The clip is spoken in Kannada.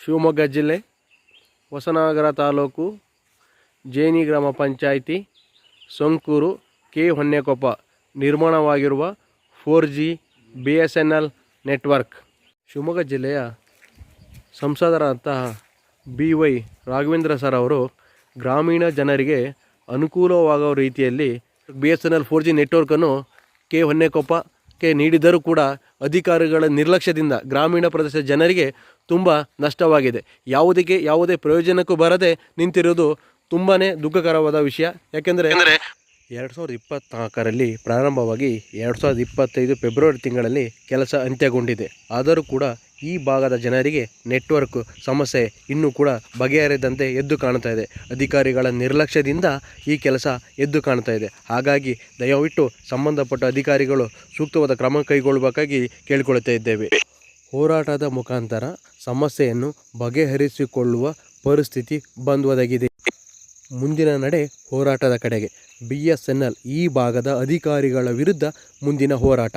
ಶಿವಮೊಗ್ಗ ಜಿಲ್ಲೆ, ಹೊಸನಗರ ತಾಲೂಕು, ಜೇನಿ ಗ್ರಾಮ ಪಂಚಾಯಿತಿ, ಸೊಂಕೂರು, ಕೆ ಹೊನ್ನೆಕೊಪ್ಪ. ನಿರ್ಮಾಣವಾಗಿರುವ four G B S N L network. Shivamogga ಜಿಲ್ಲೆಯ ಸಂಸದರಂತಹ ಬಿ ವೈ ರಾಘವೇಂದ್ರ ಸರ್ ಅವರು ಗ್ರಾಮೀಣ ಜನರಿಗೆ ಅನುಕೂಲವಾಗುವ ರೀತಿಯಲ್ಲಿ B S N L four G ನೆಟ್ವರ್ಕನ್ನು K Honnekoppa ಹೊನ್ನೆಕೊಪ್ಪಕ್ಕೆ ನೀಡಿದರೂ ಕೂಡ ಅಧಿಕಾರಿಗಳ ನಿರ್ಲಕ್ಷ್ಯದಿಂದ ಗ್ರಾಮೀಣ ಪ್ರದೇಶದ ಜನರಿಗೆ ತುಂಬ ನಷ್ಟವಾಗಿದೆ. ಯಾವುದಕ್ಕೆ ಯಾವುದೇ ಪ್ರಯೋಜನಕ್ಕೂ ಬರದೆ ನಿಂತಿರುವುದು ತುಂಬಾ ದುಃಖಕರವಾದ ವಿಷಯ. ಯಾಕೆಂದರೆ ಎರಡು ಸಾವಿರದ ಇಪ್ಪತ್ನಾಲ್ಕರಲ್ಲಿ ಪ್ರಾರಂಭವಾಗಿ ಎರಡು ಸಾವಿರದ ಇಪ್ಪತ್ತೈದು ಫೆಬ್ರವರಿ ತಿಂಗಳಲ್ಲಿ ಕೆಲಸ ಅಂತ್ಯಗೊಂಡಿದೆ. ಆದರೂ ಕೂಡ ಈ ಭಾಗದ ಜನರಿಗೆ ನೆಟ್ವರ್ಕ್ ಸಮಸ್ಯೆ ಇನ್ನೂ ಕೂಡ ಬಗೆಹರಿದಂತೆ ಎದ್ದು ಕಾಣ್ತಾ ಇದೆ. ಅಧಿಕಾರಿಗಳ ನಿರ್ಲಕ್ಷ್ಯದಿಂದ ಈ ಕೆಲಸ ಎದ್ದು ಕಾಣ್ತಾ ಇದೆ. ಹಾಗಾಗಿ ದಯವಿಟ್ಟು ಸಂಬಂಧಪಟ್ಟ ಅಧಿಕಾರಿಗಳು ಸೂಕ್ತವಾದ ಕ್ರಮ ಕೈಗೊಳ್ಳಬೇಕಾಗಿ ಕೇಳಿಕೊಳ್ಳುತ್ತಾ ಇದ್ದೇವೆ. ಹೋರಾಟದ ಮುಖಾಂತರ ಸಮಸ್ಯೆಯನ್ನು ಬಗೆಹರಿಸಿಕೊಳ್ಳುವ ಪರಿಸ್ಥಿತಿ ಬಂದೊದಗಿದೆ. ಮುಂದಿನ ನಡೆ ಹೋರಾಟದ ಕಡೆಗೆ. ಬಿ ಎಸ್ ಎನ್ ಎಲ್ ಈ ಭಾಗದ ಅಧಿಕಾರಿಗಳ ವಿರುದ್ಧ ಮುಂದಿನ ಹೋರಾಟ.